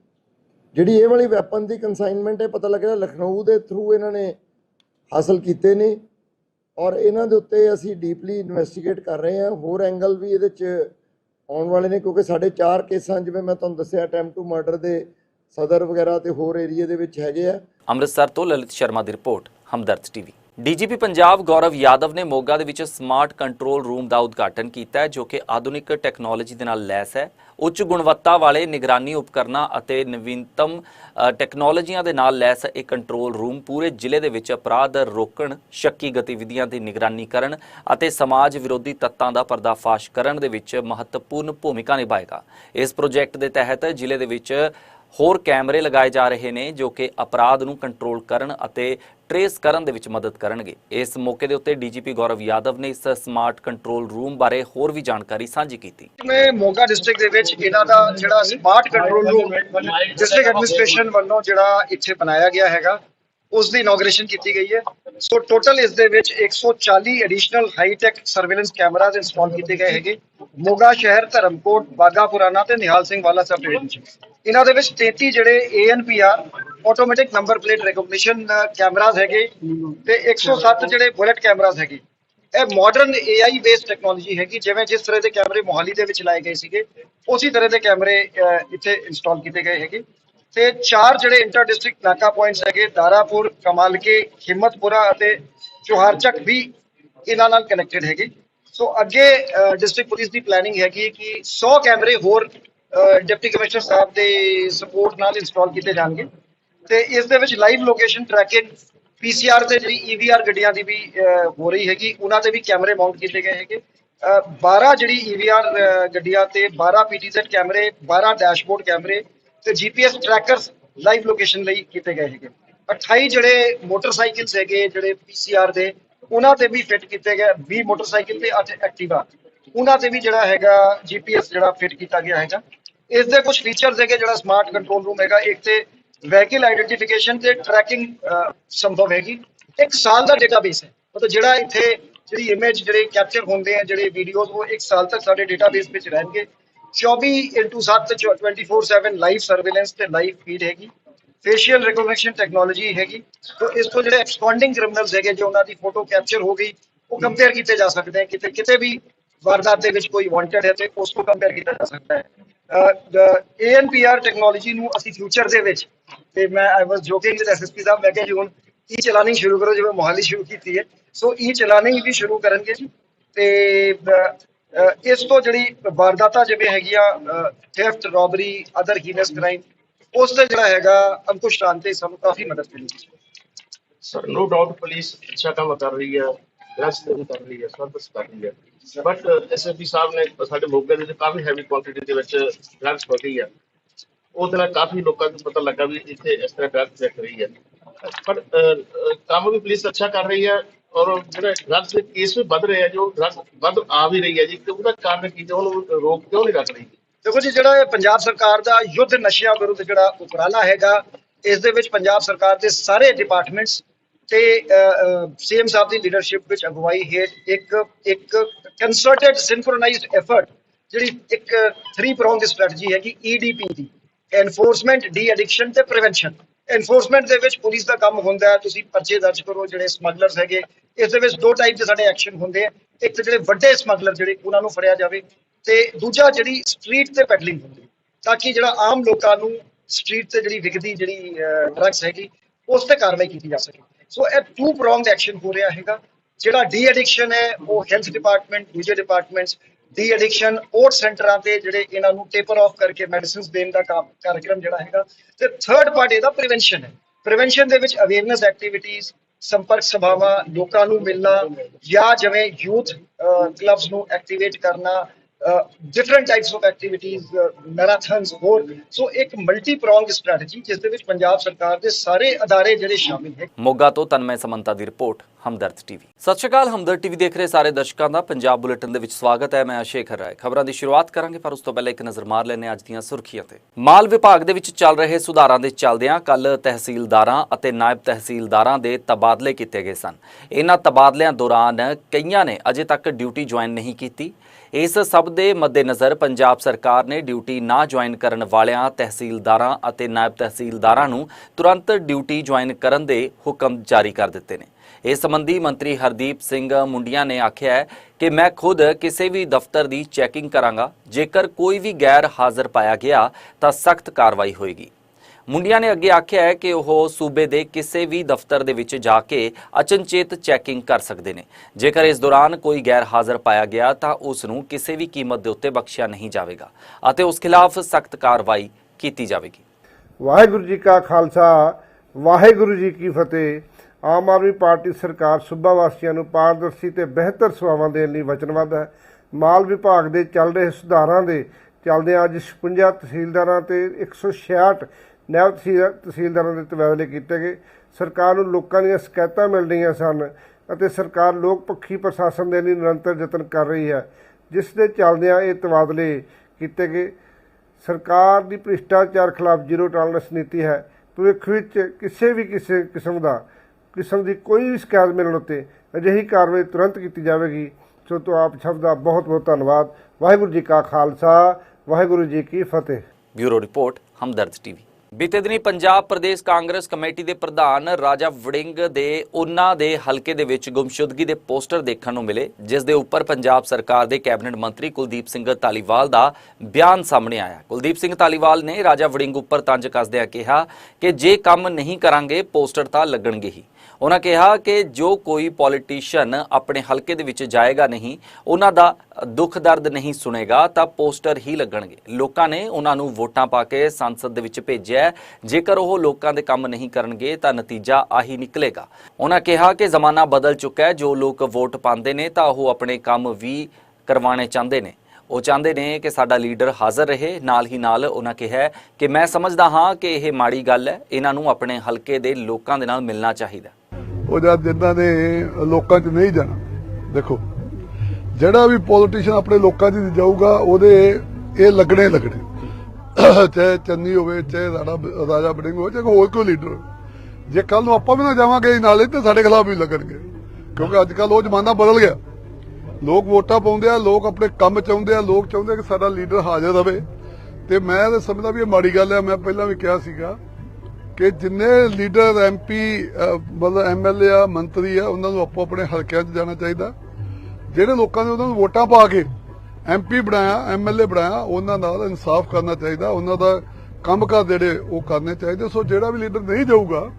ਜਿਹੜੀ ਇਹ ਵਾਲੀ ਵੈਪਨ ਦੀ ਕਨਸਾਈਨਮੈਂਟ ਹੈ ਪਤਾ ਲੱਗਿਆ ਲਖਨਊ ਦੇ ਥਰੂ ਇਹਨਾਂ ਨੇ ਹਾਸਲ ਕੀਤੇ ਨੇ ਔਰ ਇਹਨਾਂ ਦੇ ਉੱਤੇ ਅਸੀਂ ਡੀਪਲੀ ਇਨਵੈਸਟੀਗੇਟ ਕਰ ਰਹੇ ਹਾਂ। ਹੋਰ ਐਂਗਲ ਵੀ ਇਹਦੇ 'ਚ ਆਉਣ ਵਾਲੇ ਨੇ ਕਿਉਂਕਿ ਸਾਡੇ ਚਾਰ ਕੇਸਾਂ, ਜਿਵੇਂ ਮੈਂ ਤੁਹਾਨੂੰ ਦੱਸਿਆ ਅਟੈਂਪਟ ਟੂ ਮਰਡਰ ਦੇ ਸਦਰ ਵਗੈਰਾ ਤੇ ਹੋਰ ਏਰੀਆ ਦੇ ਵਿੱਚ ਹੈਗੇ ਆ। ਅੰਮ੍ਰਿਤਸਰ ਤੋਂ ਲਲਿਤ ਸ਼ਰਮਾ ਦੀ report, Hamdard TV. DGP Punjab Gaurav Yadav ਨੇ ਮੋਗਾ ਦੇ ਵਿੱਚ ਸਮਾਰਟ ਕੰਟਰੋਲ ਰੂਮ ਦਾ ਉਦਘਾਟਨ ਕੀਤਾ ਹੈ, ਜੋ ਕਿ ਆਧੁਨਿਕ ਟੈਕਨੋਲੋਜੀ ਦੇ ਨਾਲ ਲੈਸ ਹੈ। ਉੱਚ ਗੁਣਵੱਤਾ ਵਾਲੇ ਨਿਗਰਾਨੀ ਉਪਕਰਨਾਂ ਅਤੇ ਨਵੀਨਤਮ ਟੈਕਨੋਲੋਜੀਆਂ ਦੇ ਨਾਲ ਲੈਸ ਇਹ ਕੰਟਰੋਲ ਰੂਮ ਪੂਰੇ ਜ਼ਿਲ੍ਹੇ ਦੇ ਵਿੱਚ ਅਪਰਾਧ ਰੋਕਣ, ਸ਼ੱਕੀ ਗਤੀਵਿਧੀਆਂ ਦੀ ਨਿਗਰਾਨੀ ਕਰਨ ਅਤੇ ਸਮਾਜ ਵਿਰੋਧੀ ਤੱਤਾਂ ਦਾ ਪਰਦਾਫਾਸ਼ ਕਰਨ ਦੇ ਵਿੱਚ ਮਹੱਤਵਪੂਰਨ ਭੂਮਿਕਾ ਨਿਭਾਏਗਾ। ਇਸ ਪ੍ਰੋਜੈਕਟ ਦੇ ਤਹਿਤ ਜ਼ਿਲ੍ਹੇ ਦੇ ਵਿੱਚ ਹੋਰ ਕੈਮਰੇ ਲਗਾਏ ਜਾ ਰਹੇ ਨੇ ਜੋ ਕਿ ਅਪਰਾਧ ਨੂੰ ਕੰਟਰੋਲ ਕਰਨ ਅਤੇ ਟਰੇਸ ਕਰਨ ਦੇ ਵਿੱਚ ਮਦਦ ਕਰਨਗੇ। ਇਸ ਮੌਕੇ ਦੇ ਉੱਤੇ ਡੀਜੀਪੀ ਗੌਰਵ ਯਾਦਵ ਨੇ ਇਸ ਸਮਾਰਟ ਕੰਟਰੋਲ ਰੂਮ ਬਾਰੇ ਹੋਰ ਵੀ ਜਾਣਕਾਰੀ ਸਾਂਝੀ ਕੀਤੀ। ਮੈਂ ਮੋਗਾ ਡਿਸਟ੍ਰਿਕਟ ਦੇ ਵਿੱਚ ਇਹਨਾਂ ਦਾ ਜਿਹੜਾ smart control room district administration ਵੱਲੋਂ ਜਿਹੜਾ ਇੱਥੇ ਬਣਾਇਆ ਗਿਆ ਹੈਗਾ, ਉਸ ਦੀ ਇਨੋਗ੍ਰੇਸ਼ਨ ਕੀਤੀ ਗਈ ਹੈ। ਸੋ ਟੋਟਲ ਇਸ ਦੇ ਵਿੱਚ 140 additional high tech surveillance cameras install ਕੀਤੇ ਗਏ ਹੈਗੇ। ਮੋਗਾ ਸ਼ਹਿਰ, ਧਰਮਕੋਟ ਬਾਗਾ ਪੁਰਾਣਾ ਤੇ ਨਿਹਾਲ ਸਿੰਘ ਵਾਲਾ ਸਬ ਡਿਵੀਜ਼ਨ ਇਹਨਾਂ ਦੇ ਵਿੱਚ 33 ਜਿਹੜੇ ANPR automatic number plate recognition cameras ਹੈਗੇ ਤੇ 107 ਜਿਹੜੇ ਬੁਲਟ ਕੈਮਰਾਜ਼ ਹੈਗੇ। ਇਹ ਮਾਡਰਨ AI ਬੇਸਡ ਟੈਕਨੋਲੋਜੀ ਹੈਗੀ, ਜਿਵੇਂ ਜਿਸ ਤਰ੍ਹਾਂ ਦੇ ਕੈਮਰੇ ਮੋਹਾਲੀ ਦੇ ਵਿੱਚ ਲਾਏ ਗਏ ਸੀਗੇ, ਉਸੇ ਤਰ੍ਹਾਂ ਦੇ ਕੈਮਰੇ ਇੱਥੇ ਇੰਸਟਾਲ ਕੀਤੇ ਗਏ ਹੈਗੇ। ਤੇ ਚਾਰ ਜਿਹੜੇ ਇੰਟਰ ਡਿਸਟ੍ਰਿਕਟ ਨਾਕਾ ਪੁਆਇੰਟਸ ਹੈਗੇ, ਦਾਰਾਪੁਰ, ਕਮਾਲਕੇ, ਹਿੰਮਤਪੁਰਾ ਅਤੇ ਚੋਹਾਰਚੱਕ ਵੀ ਇਹਨਾਂ ਨਾਲ ਕਨੈਕਟਡ ਹੈਗੇ। ਸੋ ਅੱਗੇ ਡਿਸਟ੍ਰਿਕਟ ਪੁਲਿਸ ਦੀ ਪਲੈਨਿੰਗ ਹੈਗੀ ਕਿ 100 ਕੈਮਰੇ ਹੋਰ ਡਿਪਟੀ ਕਮਿਸ਼ਨਰ ਸਾਹਿਬ ਦੇ ਸਪੋਰਟ ਨਾਲ ਇੰਸਟਾਲ ਕੀਤੇ ਜਾਣਗੇ। ਤੇ ਇਸ ਦੇ ਵਿੱਚ ਲਾਈਵ ਲੋਕੇਸ਼ਨ ਟਰੈਕਿੰਗ ਪੀਸੀਆਰ ਤੇ ਜਿਹੜੀ ਈਵੀਆਰ ਗੱਡੀਆਂ ਦੀ ਵੀ ਹੋ ਰਹੀ ਹੈਗੀ ਉਹਨਾਂ ਤੇ ਵੀ ਕੈਮਰੇ ਮਾਊਂਟ ਕੀਤੇ ਗਏ ਹੈਗੇ। ਅਹ, 12 ਜਿਹੜੀ ਈਵੀਆਰ ਗੱਡੀਆਂ ਤੇ 12 ਪੀਟੀਜ਼ੈਡ ਕੈਮਰੇ 12 ਡੈਸ਼ਬੋਰਡ ਕੈਮਰੇ ਤੇ ਜੀਪੀਐਸ ਟਰੈਕਰਸ ਲਾਈਵ ਲੋਕੇਸ਼ਨ ਲਈ ਕੀਤੇ ਗਏ ਹੈਗੇ। 28 ਜਿਹੜੇ ਮੋਟਰਸਾਈਕਲਸ ਹੈਗੇ ਜਿਹੜੇ ਪੀਸੀਆਰ ਦੇ ਉਹਨਾਂ ਤੇ ਵੀ ਫਿੱਟ ਕੀਤੇ ਗਏ 20 ਮੋਟਰਸਾਈਕਲ ਤੇ 8 ਐਕਟਿਵਾ ਉਹਨਾਂ ਤੇ ਵੀ ਜਿਹੜਾ ਹੈਗਾ ਜੀਪੀਐਸ ਜਿਹੜਾ ਫਿੱਟ ਕੀਤਾ ਗਿਆ ਹੈਗਾ। ਇਸ ਦੇ ਕੁਝ ਫੀਚਰਸ ਹੈਗੇ ਜਿਹੜਾ ਸਮਾਰਟ ਕੰਟਰੋਲ ਰੂਮ ਹੈਗਾ, ਇੱਕ ਤੇ ਵਹੀਕਲ ਆਈਡੈਂਟੀਫਿਕੇਸ਼ਨ ਤੇ ਟਰੈਕਿੰਗ ਸੰਭਵ ਹੈਗੀ। ਇੱਕ ਸਾਲ ਦਾ ਡੇਟਾਬੇਸ ਹੈ। ਮਤਲਬ ਜਿਹੜਾ ਇੱਥੇ ਜਿਹੜੀ ਇਮੇਜ ਜਿਹੜੇ ਕੈਪਚਰ ਹੁੰਦੇ ਆ, ਜਿਹੜੇ ਵੀਡੀਓਜ਼ ਉਹ ਇੱਕ ਸਾਲ ਤੱਕ ਸਾਡੇ ਡੇਟਾਬੇਸ ਵਿੱਚ ਰਹਿਣਗੇ। 24/7 24/7 ਲਾਈਵ ਸਰਵੇਲੈਂਸ ਤੇ ਲਾਈਵ ਫੀਡ ਹੈਗੀ। ਫੇਸ਼ੀਅਲ ਰਿਕਗਨੀਸ਼ਨ ਟੈਕਨੋਲੋਜੀ ਹੈਗੀ। ਤੋਂ ਇਸ ਤੋਂ ਜਿਹੜੇ ਐਕਸਪਾਂਡਿੰਗ ਕ੍ਰਿਮੀਨਲਸ ਹੈਗੇ, ਜੋ ਉਹਨਾਂ ਦੀ ਫੋਟੋ ਕੈਪਚਰ ਹੋ ਗਈ, ਉਹ ਕੰਪੇਅਰ ਕੀਤੇ ਜਾ ਸਕਦੇ ਹੈ ਕਿਤੇ ਕਿਤੇ ਵੀ ਵਾਰਦਾਤ ਦੇ ਵਿੱਚ ਕੋਈ ਵਾਂਟਡ ਹੈ ਤੇ ਉਸ ਤੋਂ ਕੰਪੇਅਰ ਕੀਤਾ ਜਾ ਸਕਦਾ ਹੈ। ਏਐਨਪੀਆਰ ਟੈਕਨੋਲੋਜੀ ਨੂੰ ਅਸੀਂ ਫਿਊਚਰ ਦੇ ਵਿੱਚ ਤੇ ਮੈਂ I was joking with SSP ਸਾਹਿਬ ਮੈਂ ਕਿਹਾ ਜੀ ਹੁਣ ਈ ਚਲਾਨਿੰਗ ਸ਼ੁਰੂ ਕਰੋ ਜਿਵੇਂ ਮੋਹਾਲੀ ਸ਼ੁਰੂ ਕੀਤੀ ਹੈ। ਸੋ ਈ ਚਲਾਨਿੰਗ ਵੀ ਸ਼ੁਰੂ ਕਰਨਗੇ ਜੀ। ਤੇ ਅਹ, ਅਹ, ਇਸ ਤੋਂ ਜਿਹੜੀ ਵਾਰਦਾਤਾਂ ਜਿਵੇਂ ਹੈਗੀਆਂ theft robbery other heinous crime ਉਸ ਤੇ ਜਿਹੜਾ ਹੈਗਾ ਅੰਕੁਸ਼ ਲਾਉਣ ਤੇ ਸਾਨੂੰ ਕਾਫੀ ਮਦਦ ਮਿਲੇਗੀ। ਸਰ ਨੋ ਡਾਊਟ ਪੁਲਿਸ ਅੱਛਾ ਕੰਮ ਕਰ ਰਹੀ ਹੈ ਡਰੱਗਸ ਤੇ ਵੀ ਕਰ ਰਹੀ ਹੈ ਸਭ ਕੁਛ ਕਰ ਰਹੀ ਹੈ। ਬਟ ਐਸਐਸਪੀ uh, ਸਾਹਿਬ ਨੇ ਸਾਡੇ ਮੋਗੇ ਦੇ ਵਿੱਚ ਕਾਫੀ ਹੈਵੀ ਕੁਆਂਟੀਟੀ ਦੇ ਵਿੱਚ ਡਰੱਗਸ ਫੜੀ ਹੈ ਉਹਦੇ ਨਾਲ ਕਾਫੀ ਲੋਕਾਂ ਨੂੰ ਪਤਾ ਲੱਗਾ ਵੀ ਇੱਥੇ ਇਸ ਤਰ੍ਹਾਂ ਡਰੱਗਸ ਵਿਕ ਰਹੀ ਹੈ ਪਰ ਕੰਮ ਵੀ ਪੁਲਿਸ ਅੱਛਾ ਕਰ ਰਹੀ ਹੈ ਔਰ ਜਿਹੜੇ ਡਰੱਗਸ ਦੇ ਕੇਸ ਵੀ ਵੱਧ ਰਹੇ ਆ, ਜੋ ਡਰੱਗ ਵੱਧ ਆ ਵੀ ਰਹੀ ਹੈ ਜੀ, ਤੇ ਉਹਦਾ ਕਾਰਨ ਕੀ ਹੈ ਉਹਨੂੰ ਰੋਕ ਕਿਉਂ ਨਹੀਂ ਰੱਖ ਰਹੀ? ਦੇਖੋ ਜੀ, ਜਿਹੜਾ ਇਹ ਪੰਜਾਬ ਸਰਕਾਰ ਦਾ ਯੁੱਧ ਨਸ਼ਿਆਂ ਵਿਰੁੱਧ ਜਿਹੜਾ ਉਪਰਾਲਾ ਹੈਗਾ, ਇਸ ਦੇ ਵਿੱਚ ਪੰਜਾਬ ਸਰਕਾਰ ਦੇ ਸਾਰੇ ਡਿਪਾਰਟਮੈਂਟਸ ਤੇ ਸੀਐਮ ਸਾਹਿਬ ਦੀ ਲੀਡਰਸ਼ਿਪ ਵਿੱਚ ਅਗਵਾਈ ਹੇਠ ਇੱਕ ਇੱਕ ਕੰਸਰਟਡ ਸਿੰਕਰੋਨਾਈਜ਼ਡ ਐਫਰਟ ਜਿਹੜੀ ਇੱਕ 3 ਪ੍ਰੋਂਗ ਸਟ੍ਰੈਟਜੀ ਹੈਗੀ ਈਡੀਪੀ ਦੀ ਐਨਫੋਰਸਮੈਂਟ ਡੀ ਐਡਿਕਸ਼ਨ ਤੇ ਪ੍ਰੀਵੈਂਸ਼ਨ ਐਨਫੋਰਸਮੈਂਟ ਦੇ ਵਿੱਚ ਪੁਲਿਸ ਦਾ ਕੰਮ ਹੁੰਦਾ ਹੈ ਤੁਸੀਂ ਪਰਚੇ ਦਰਜ ਕਰੋ ਜਿਹੜੇ ਸਮਗਲਰਸ ਹੈਗੇ ਇਸ ਦੇ ਵਿੱਚ ਦੋ ਟਾਈਪ ਦੇ ਸਾਡੇ ਐਕਸ਼ਨ ਹੁੰਦੇ ਆ। ਇੱਕ ਤੇ ਜਿਹੜੇ ਵੱਡੇ ਸਮਗਲਰ ਜਿਹੜੇ ਉਹਨਾਂ ਨੂੰ ਫੜਿਆ ਜਾਵੇ ਤੇ ਦੂਜਾ ਜਿਹੜੀ ਸਟਰੀਟ ਤੇ ਪੈਡਲਿੰਗ ਹੁੰਦੀ ਹੈ, ਤਾਂ ਕਿ ਜਿਹੜਾ ਆਮ ਲੋਕਾਂ ਨੂੰ ਸਟਰੀਟ ਤੇ ਜਿਹੜੀ ਵਿਕਦੀ ਜਿਹੜੀ ਡਰੱਗਸ ਹੈਗੀ ਉਸ ਤੇ ਕਾਰਵਾਈ ਕੀਤੀ ਜਾ ਸਕੇ। ਸੋ ਇਹ ਟੂ ਪ੍ਰੋਂਗਡ ਐਕਸ਼ਨ ਹੋ ਰਿਹਾ ਹੈਗਾ। ਜਿਹੜਾ ਡੀ ਐਡਿਕਸ਼ਨ ਹੈ, ਉਹ ਹੈਲਥ ਡਿਪਾਰਟਮੈਂਟ ਦੂਜੇ ਡਿਪਾਰਟਮੈਂਟਸ ਡੀ ਐਡਿਕਸ਼ਨ ਓਟ ਸੈਂਟਰਾਂ ਤੇ ਜਿਹੜੇ ਇਹਨਾਂ ਨੂੰ ਟੇਪਰ ਆਫ ਕਰਕੇ ਮੈਡੀਸਿਨਸ ਦੇਣ ਦਾ ਕੰਮ, ਕਾਰਜਕ੍ਰਮ ਜਿਹੜਾ ਹੈਗਾ, ਤੇ ਥਰਡ ਪਾਰਟ ਇਹਦਾ ਪ੍ਰੀਵੈਂਸ਼ਨ ਹੈ। ਪ੍ਰੀਵੈਂਸ਼ਨ ਦੇ ਵਿੱਚ ਅਵੇਅਰਨੈਸ ਐਕਟੀਵਿਟੀਜ਼ ਸੰਪਰਕ ਸਭਾਵਾਂ, ਲੋਕਾਂ ਨੂੰ ਮਿਲਣਾ ਜਾਂ ਜਿਵੇਂ ਯੂਥ ਕਲੱਬਸ ਨੂੰ ਐਕਟੀਵੇਟ ਕਰਨਾ different types of activities marathons ਹੋਰ। ਸੋ ਇੱਕ ਮਲਟੀ ਪ੍ਰੋਂਗ ਸਟ੍ਰੈਟਜੀ ਜਿਸ ਦੇ ਵਿੱਚ ਪੰਜਾਬ ਸਰਕਾਰ ਦੇ ਸਾਰੇ ਅਦਾਰੇ ਜਿਹੜੇ ਸ਼ਾਮਿਲ ਹੈ ਮੋਗਾ ਤੋਂ ਤਨਮੈ ਸਮੰਤਾ ਦੀ ਰਿਪੋਰਟ, ਹਮਦਰਦ ਟੀਵੀ। ਸਤਿ ਸ਼੍ਰੀ ਅਕਾਲ, ਹਮਦਰਦ ਟੀਵੀ ਦੇਖ ਰਹੇ ਸਾਰੇ ਦਰਸ਼ਕਾਂ ਦਾ। ਪੰਜਾਬ ਬੁਲੇਟਿਨ ਦੇ ਵਿੱਚ ਸਵਾਗਤ ਹੈ, ਮੈਂ ਅਸ਼ੇਖਰ ਰਾਏ। ਖਬਰਾਂ ਦੀ ਸ਼ੁਰੂਆਤ ਕਰਾਂਗੇ, ਪਰ ਉਸ ਤੋਂ ਪਹਿਲਾਂ ਇੱਕ ਨਜ਼ਰ ਮਾਰ ਲੈਂਦੇ ਅੱਜ ਦੀਆਂ ਸੁਰਖੀਆਂ ਤੇ। ਮਾਲ ਵਿਭਾਗ ਦੇ ਵਿੱਚ ਚੱਲ ਰਹੇ ਸੁਧਾਰਾਂ ਦੇ ਚੱਲਦਿਆਂ ਕੱਲ ਤਹਿਸੀਲਦਾਰਾਂ ਅਤੇ ਨਾਇਬ ਤਹਿਸੀਲਦਾਰਾਂ ਦੇ ਤਬਾਦਲੇ ਕੀਤੇ ਗਏ ਸਨ। ਇਹਨਾਂ ਤਬਾਦਲਿਆਂ ਦੌਰਾਨ ਕਈਆਂ ਨੇ ਅਜੇ ਤੱਕ ਡਿਊਟੀ ਜੁਆਇਨ ਨਹੀਂ ਕੀਤੀ। ਇਸ ਸਭ ਦੇ ਮੱਦੇਨਜ਼ਰ ਪੰਜਾਬ ਸਰਕਾਰ ਨੇ ਡਿਊਟੀ ਨਾ ਜੁਆਇਨ ਕਰਨ ਵਾਲਿਆਂ, ਤਹਿਸੀਲਦਾਰਾਂ ਅਤੇ ਨਾਇਬ ਤਹਿਸੀਲਦਾਰਾਂ ਨੂੰ ਤੁਰੰਤ ਡਿਊਟੀ ਜੁਆਇਨ ਕਰਨ ਦੇ ਹੁਕਮ ਜਾਰੀ ਕਰ ਦਿੱਤੇ ਨੇ। ਇਸ ਸੰਬੰਧੀ ਮੰਤਰੀ ਹਰਦੀਪ ਸਿੰਘ ਮੁੰਡੀਆਂ ਨੇ ਆਖਿਆ ਹੈ ਕਿ ਮੈਂ ਖੁਦ ਕਿਸੇ ਵੀ ਦਫ਼ਤਰ ਦੀ ਚੈਕਿੰਗ ਕਰਾਂਗਾ। ਜੇਕਰ ਕੋਈ ਵੀ ਗੈਰ ਹਾਜ਼ਰ ਪਾਇਆ ਗਿਆ ਤਾਂ ਸਖਤ ਕਾਰਵਾਈ ਹੋਏਗੀ। ਮੁੰਡਿਆਂ ਨੇ ਅੱਗੇ ਆਖਿਆ ਹੈ ਕਿ ਉਹ ਸੂਬੇ ਦੇ ਕਿਸੇ ਵੀ ਦਫ਼ਤਰ ਦੇ ਵਿੱਚ ਜਾ ਕੇ ਅਚਨਚੇਤ ਚੈਕਿੰਗ ਕਰ ਸਕਦੇ ਨੇ। ਜੇਕਰ ਇਸ ਦੌਰਾਨ ਕੋਈ ਗੈਰ ਹਾਜ਼ਰ ਪਾਇਆ ਗਿਆ ਤਾਂ ਉਸ ਨੂੰ ਕਿਸੇ ਵੀ ਕੀਮਤ ਦੇ ਉੱਤੇ ਬਖਸ਼ਿਆ ਨਹੀਂ ਜਾਵੇਗਾ ਅਤੇ ਉਸ ਖਿਲਾਫ ਸਖਤ ਕਾਰਵਾਈ ਕੀਤੀ ਜਾਵੇਗੀ। ਵਾਹਿਗੁਰੂ ਜੀ ਕਾ ਖਾਲਸਾ, ਵਾਹਿਗੁਰੂ ਜੀ ਕੀ ਫਤਿਹ। ਆਮ ਆਦਮੀ ਪਾਰਟੀ ਸਰਕਾਰ ਸੂਬਾ ਵਾਸੀਆਂ ਨੂੰ ਪਾਰਦਰਸ਼ੀ ਤੇ ਬਿਹਤਰ ਸੇਵਾਵਾਂ ਦੇਣ ਲਈ ਵਚਨਬੱਧ ਹੈ। ਮਾਲ ਵਿਭਾਗ ਦੇ ਚੱਲ ਰਹੇ ਸੁਧਾਰਾਂ ਦੇ ਚੱਲਦਿਆਂ ਅੱਜ 56 ਤਹਿਸੀਲਦਾਰਾਂ ਤੇ 166 ਨੈਬ ਤਹਿਸੀਲ- ਤਹਿਸੀਲਦਾਰਾਂ ਦੇ ਤਬਾਦਲੇ ਕੀਤੇ ਗਏ। ਸਰਕਾਰ ਨੂੰ ਲੋਕਾਂ ਦੀਆਂ ਸ਼ਿਕਾਇਤਾਂ ਮਿਲ ਰਹੀਆਂ ਸਨ ਅਤੇ ਸਰਕਾਰ ਲੋਕ ਪੱਖੀ ਪ੍ਰਸ਼ਾਸਨ ਦੇ ਲਈ ਨਿਰੰਤਰ ਯਤਨ ਕਰ ਰਹੀ ਹੈ, ਜਿਸ ਦੇ ਚੱਲਦਿਆਂ ਇਹ ਤਬਾਦਲੇ ਕੀਤੇ ਗਏ। ਸਰਕਾਰ ਦੀ ਭ੍ਰਿਸ਼ਟਾਚਾਰ ਖਿਲਾਫ ਜ਼ੀਰੋ ਟਾਲਰੈਂਸ ਨੀਤੀ ਹੈ। ਭਵਿੱਖ ਵਿੱਚ ਕਿਸੇ ਵੀ ਕਿਸੇ ਕਿਸਮ ਦਾ ਕਿਸਮ ਦੀ ਕੋਈ ਵੀ ਸ਼ਿਕਾਇਤ ਮਿਲਣ ਉੱਤੇ ਅਜਿਹੀ ਕਾਰਵਾਈ ਤੁਰੰਤ ਕੀਤੀ ਜਾਵੇਗੀ। ਸੋ ਤੋਂ ਆਪ ਸਭ ਦਾ ਬਹੁਤ ਬਹੁਤ ਧੰਨਵਾਦ। ਵਾਹਿਗੁਰੂ ਜੀ ਕਾ ਖਾਲਸਾ, ਵਾਹਿਗੁਰੂ ਜੀ ਕੀ ਫਤਿਹ। Bureau report, Hamdard TV. ਬੀਤੇ ਦਿਨੀ ਪੰਜਾਬ ਪ੍ਰਦੇਸ਼ ਕਾਂਗਰਸ ਕਮੇਟੀ ਦੇ ਪ੍ਰਧਾਨ ਰਾਜਾ ਵੜਿੰਗ ਦੇ ਉਹਨਾਂ ਦੇ ਹਲਕੇ ਦੇ ਵਿੱਚ ਗੁੰਮਸ਼ੁਦਗੀ ਦੇ ਪੋਸਟਰ ਦੇਖਣ ਨੂੰ ਮਿਲੇ, ਜਿਸ ਦੇ ਉੱਪਰ ਪੰਜਾਬ ਸਰਕਾਰ ਦੇ ਕੈਬਨਿਟ ਮੰਤਰੀ ਕੁਲਦੀਪ ਸਿੰਘ ਧਾਲੀਵਾਲ ਦਾ ਬਿਆਨ ਸਾਹਮਣੇ ਆਇਆ। ਕੁਲਦੀਪ ਸਿੰਘ ਤਾਲੀਵਾਲ ਨੇ ਰਾਜਾ ਵੜਿੰਗ ਉੱਪਰ ਤੰਜ ਕੱਸਦਿਆਂ ਕਿਹਾ ਕਿ ਜੇ ਕੰਮ ਨਹੀਂ ਕਰਾਂਗੇ, ਪੋਸਟਰ ਤਾਂ ਲੱਗਣਗੇ ਹੀ। ਉਹਨਾਂ ਕਿਹਾ ਕਿ ਜੋ ਕੋਈ ਪੋਲੀਟੀਸ਼ੀਅਨ ਆਪਣੇ ਹਲਕੇ ਦੇ ਵਿੱਚ ਜਾਏਗਾ ਨਹੀਂ, ਉਹਨਾਂ ਦਾ ਦੁੱਖ ਦਰਦ ਨਹੀਂ ਸੁਣੇਗਾ, ਤਾਂ ਪੋਸਟਰ ਹੀ ਲੱਗਣਗੇ। ਲੋਕਾਂ ਨੇ ਉਹਨਾਂ ਨੂੰ ਵੋਟਾਂ ਪਾ ਕੇ ਸੰਸਦ ਦੇ ਵਿੱਚ ਭੇਜਿਆ ਜੇਕਰ ਉਹ ਲੋਕਾਂ ਦੇ ਕੰਮ ਨਹੀਂ ਕਰਨਗੇ, ਤਾਂ ਨਤੀਜਾ ਆਹੀ ਨਿਕਲੇਗਾ। ਉਹਨਾਂ ਕਿਹਾ ਕਿ ਜ਼ਮਾਨਾ ਬਦਲ ਚੁੱਕਾ ਹੈ। ਜੋ ਲੋਕ ਵੋਟ ਪਾਉਂਦੇ ਨੇ, ਤਾਂ ਉਹ ਆਪਣੇ ਕੰਮ ਵੀ ਕਰਵਾਉਣੇ ਚਾਹੁੰਦੇ ਨੇ। ਉਹ ਚਾਹੁੰਦੇ ਨੇ ਕਿ ਸਾਡਾ ਲੀਡਰ ਹਾਜ਼ਰ ਰਹੇ। ਨਾਲ ਹੀ ਨਾਲ ਉਹਨਾਂ ਕਿਹਾ ਕਿ ਮੈਂ ਸਮਝਦਾ ਹਾਂ ਕਿ ਇਹ ਮਾੜੀ ਗੱਲ ਹੈ। ਇਹਨਾਂ ਨੂੰ ਆਪਣੇ ਹਲਕੇ ਦੇ ਲੋਕਾਂ ਦੇ ਨਾਲ ਮਿਲਣਾ ਚਾਹੀਦਾ ਉਹ ਜਦ ਜਿਨ੍ਹਾਂ ਨੇ ਲੋਕਾਂ 'ਚ ਨਹੀਂ ਜਾਣਾ, ਦੇਖੋ, ਜਿਹੜਾ ਵੀ ਪੋਲੀਟੀਸ਼ੀਅਨ ਆਪਣੇ ਲੋਕਾਂ 'ਚ ਜਾਊਗਾ, ਉਹਦੇ ਇਹ ਲੱਗਣੇ ਲੱਗਣੇ। ਚਾਹੇ ਚੰਨੀ ਹੋਵੇ, ਚਾਹੇ ਰਾਣਾ ਰਾਜਾ ਬੜਿੰਗ ਹੋਵੇ, ਚਾਹੇ ਹੋਰ ਕੋਈ ਲੀਡਰ ਹੋਵੇ। ਜੇ ਕੱਲ ਨੂੰ ਆਪਾਂ ਵੀ ਨਾ ਜਾਵਾਂਗੇ ਨਾਲੇ, ਤੇ ਸਾਡੇ ਖਿਲਾਫ ਵੀ ਲੱਗਣਗੇ। ਕਿਉਂਕਿ ਅੱਜ ਕੱਲ ਉਹ ਜ਼ਮਾਨਾ ਬਦਲ ਗਿਆ। ਲੋਕ ਵੋਟਾਂ ਪਾਉਂਦੇ ਆ, ਲੋਕ ਆਪਣੇ ਕੰਮ ਚਾਹੁੰਦੇ ਆ, ਲੋਕ ਚਾਹੁੰਦੇ ਕਿ ਸਾਡਾ ਲੀਡਰ ਹਾਜ਼ਰ ਰਵੇ। ਤੇ ਮੈਂ ਤਾਂ ਸਮਝਦਾ ਵੀ ਇਹ ਮਾੜੀ ਗੱਲ ਹੈ ਮੈਂ ਪਹਿਲਾਂ ਵੀ ਕਿਹਾ ਸੀਗਾ ਕਿ ਜਿੰਨੇ ਲੀਡਰ ਐਮਪੀ ਮਤਲਬ ਐਮਐਲਏ ਆ, ਮੰਤਰੀ ਆ, ਉਹਨਾਂ ਨੂੰ ਆਪੋ ਆਪਣੇ ਹਲਕਿਆਂ 'ਚ ਜਾਣਾ ਚਾਹੀਦਾ। ਜਿਹੜੇ ਲੋਕਾਂ ਨੇ ਉਹਨਾਂ ਨੂੰ ਵੋਟਾਂ ਪਾ ਕੇ ਐਮਪੀ ਬਣਾਇਆ ਐਮਐਲਏ ਬਣਾਇਆ, ਉਹਨਾਂ ਨਾਲ ਇਨਸਾਫ ਕਰਨਾ ਚਾਹੀਦਾ, ਉਹਨਾਂ ਦਾ ਕੰਮ ਕਰ ਜਿਹੜੇ ਉਹ ਕਰਨੇ ਚਾਹੀਦੇ। ਸੋ ਜਿਹੜਾ ਵੀ ਲੀਡਰ ਨਹੀਂ ਜਾਊਗਾ